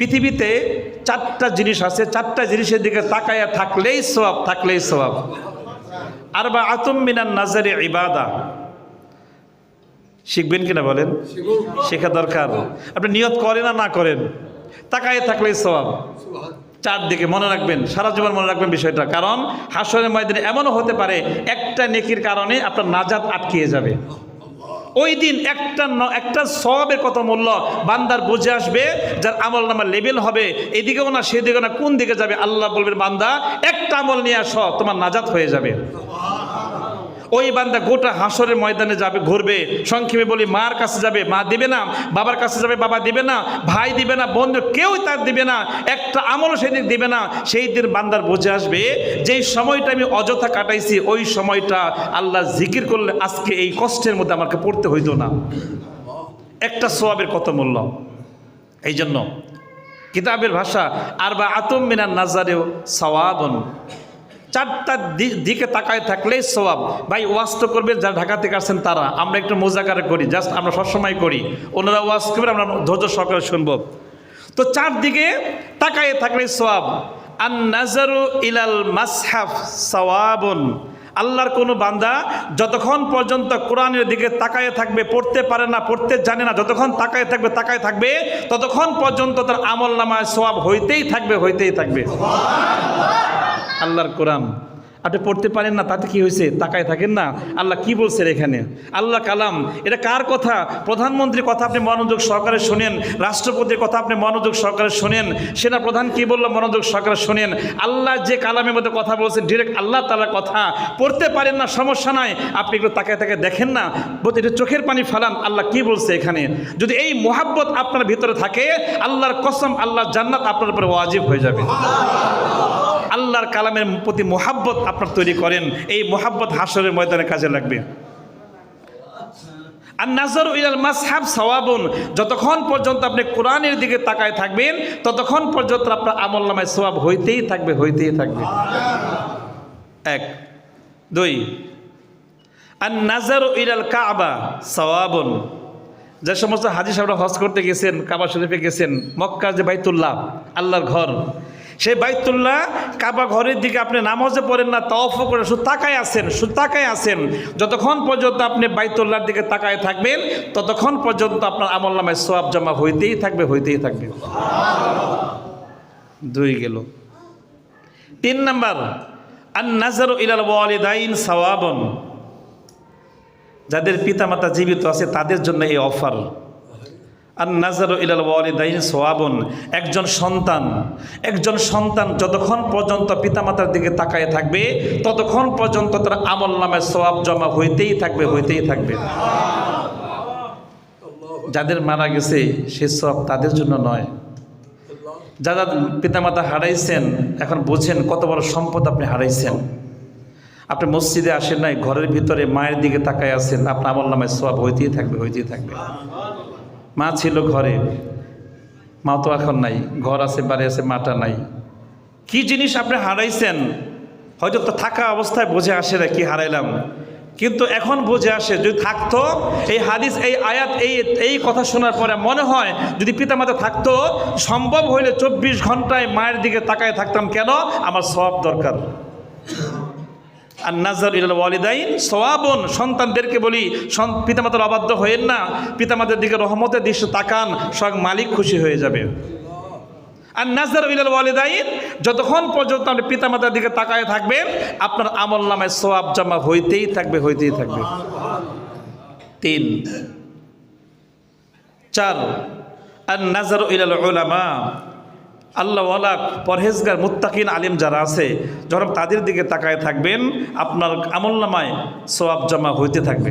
পৃথিবীতে চারটা জিনিস আছে চারটা জিনিসের দিকে তাকায়া থাকলেই সওয়াব থাকলেই সওয়াব। আর বা আতম মিনার নাজারে ইবাদা। শিখবেন কিনা বলেন? শেখা দরকার। আপনি নিয়ত করেন না না করেন তাকায় থাকলেই সওয়াব। চারদিকে মনে রাখবেন সারা জীবন মনে রাখবেন বিষয়টা। কারণ হাসরের ময়দানে এমনও হতে পারে একটা নেকির কারণে আপনার নাজাত আটকিয়ে যাবে। ওই দিন একটা একটা সবের কত মূল্য বান্দার বুঝে আসবে, যার আমল নামার লেভেল হবে, এদিকেও না সেদিকেও না কোন দিকে যাবে, আল্লাহ বলবেন, বান্দা, একটা আমল নিয়ে আসো, তোমার নাজাত হয়ে যাবে। ওই বান্দা গোটা হাসরের ময়দানে যাবে, ঘুরবে, সংক্ষেপে বলি, মার কাছে যাবে, মা দিবে না, বাবার কাছে যাবে, বাবা দিবে না, ভাই দিবে না, বন্ধু কেউ তার দিবে না, একটা আমলও সেদিন দিবে না, সেই দিন বান্দার বুঝে আসবে, যেই সময়টা আমি অযথা কাটাইছি, ওই সময়টা আল্লাহ জিকির করলে আজকে এই কষ্টের মধ্যে আমাকে পড়তে হইতো না। একটা সোয়াবের কত মূল্য? এই জন্য কিতাবের ভাষা আর বা আতম মিনার নাজারেও সওয়াবন। চারটা দি- দিকে তাকায় থাকলেই সওয়াব। ভাই, ওয়াজ তো করবে যারা ঢাকা থেকে আসছেন তারা। আমরা একটু মোজাকারে করি, জাস্ট আমরা সবসময় করি। ওনারা ওয়াজ করবে, আমরা ধৈর্য সহকারে শুনব। তো চারদিকে তাকায় থাকলেই সওয়াব আন নাজারু ইলাল মাসহাফ সওয়াবন। আল্লাহর কোনো বান্দা যতক্ষণ পর্যন্ত কোরআনের দিকে তাকায় থাকবে, পড়তে পারে না, পড়তে জানে না, যতক্ষণ তাকায় থাকবে তাকায় থাকবে, ততক্ষণ পর্যন্ত তার আমল নামায় সোয়াব হইতেই থাকবে হইতেই থাকবে। আল্লাহর কোরআন। আপনি পড়তে পারেন না, তাতে কি হয়েছে? তাকায় থাকেন না। আল্লাহ কি বলছেন এখানে? আল্লাহ কালাম। এটা কার কথা? প্রধানমন্ত্রীর কথা আপনি মনোযোগ সহকারে শোনেন। রাষ্ট্রপতির কথা আপনি মনোযোগ সহকারে শোনেন। সেনা প্রধান কি বলল? মনোযোগ সহকারে শোনেন। আল্লাহ যে কালামের মধ্যে কথা বলছেন ডিরেক্ট আল্লাহ তালার কথা। পড়তে পারেন না, সমস্যা নাই। আপনি একটু তাকায় তাকায় দেখেন না। বলতে এটা চোখের পানি ফালান। আল্লাহ কি বলছে এখানে? যদি এই মোহাব্বত আপনার ভিতরে থাকে, আল্লাহর কসম আল্লাহ জান্নাত আপনার উপরে ওয়াজিব হয়ে যাবে। আল্লাহর কালামের প্রতি মোহাব্বত আপনার তৈরি করেন, এই মোহাব্বত হাসরের ময়দানে কাজে লাগবে। আর নাজর ইলাল মাসহাব সওয়াবুন, যতক্ষণ পর্যন্ত আপনি কোরআনের দিকে তাকায় থাকবেন, ততক্ষণ পর্যন্ত আপনার আমল নামায় সওয়াব হইতেই থাকবে হইতেই থাকবে। এক। দুই। আর নাজার ইলাল কাবা সওয়াবুন, যে সমস্ত হাজি সাহেবরা হজ করতে গেছেন, কাবা শরীফে গেছেন, মক্কার যে বাইতুল্লাহ, আল্লাহর ঘর সেই বাইতুল্লাহ কাবা ঘরের দিকে আপনি নামাজে পড়েন না তফ করে শুধু তাকায় আছেন, শুধু তাকায় আছেন। যতক্ষণ পর্যন্ত আপনি বাইতুল্লাহর দিকে তাকায় থাকবেন, ততক্ষণ পর্যন্ত আপনার আমল নামায় সোয়াব জমা হইতেই থাকবে হইতেই থাকবে। দুই গেল। তিন নাম্বার আর ইলাল ওয়ালিদাইন সাওয়াবন। যাদের পিতামাতা জীবিত আছে, তাদের জন্য এই অফার। আর নাজার ইলাল ওয়ালিদাইন সোয়াবন। একজন সন্তান একজন সন্তান যতক্ষণ পর্যন্ত পিতামাতার দিকে তাকায় থাকবে, ততক্ষণ পর্যন্ত তার আমল নামে সোয়াব জমা হইতেই থাকবে হইতেই থাকবে। যাদের মারা গেছে, সে সব তাদের জন্য নয়। যারা পিতামাতা হারাইছেন, এখন বোঝেন কত বড় সম্পদ আপনি হারাইছেন। আপনি মসজিদে আসেন নাই, ঘরের ভিতরে মায়ের দিকে তাকায় আছেন, আপনার আমল নামায় সব হইতেই থাকবে হইতেই থাকবে। মা ছিল ঘরে। মা তো এখন নাই, ঘর আছে, বাড়ি আছে, মাটা নাই। কি জিনিস আপনি হারাইছেন? হয়তো তো থাকা অবস্থায় বুঝে আসে না কি হারাইলাম। কিন্তু এখন বুঝে আসে, যদি থাকতো, এই হাদিস, এই আয়াত, এই এই কথা শোনার পরে মনে হয় যদি পিতামাতা থাকতো, সম্ভব হইলে চব্বিশ ঘন্টায় মায়ের দিকে তাকায় থাকতাম কেন? আমার সব দরকার। আর নাজার ইলাল ওয়ালিদাইন সওয়াবন। সন্তানদেরকে বলি পিতামাতার অবাধ্য হয়েন না। পিতামাতার দিকে রহমতের দৃশ্য তাকান সব মালিক খুশি হয়ে যাবে। আর নাজার ইলাল ওয়ালিদাইন, যতক্ষণ পর্যন্ত আপনি পিতামাতার দিকে তাকায় থাকবেন, আপনার আমল নামায় সোয়াব জমা হইতেই থাকবে হইতেই থাকবে। তিন। চার। আর নাজার ইলাল ওলামা আল্লাহ ওয়ালা পরহেজগার, মুত্তাকিন, আলিম যারা আছে, যখন তাদের দিকে তাকায় থাকবেন, আপনার আমল নামায় সোয়াব জমা হইতে থাকবে।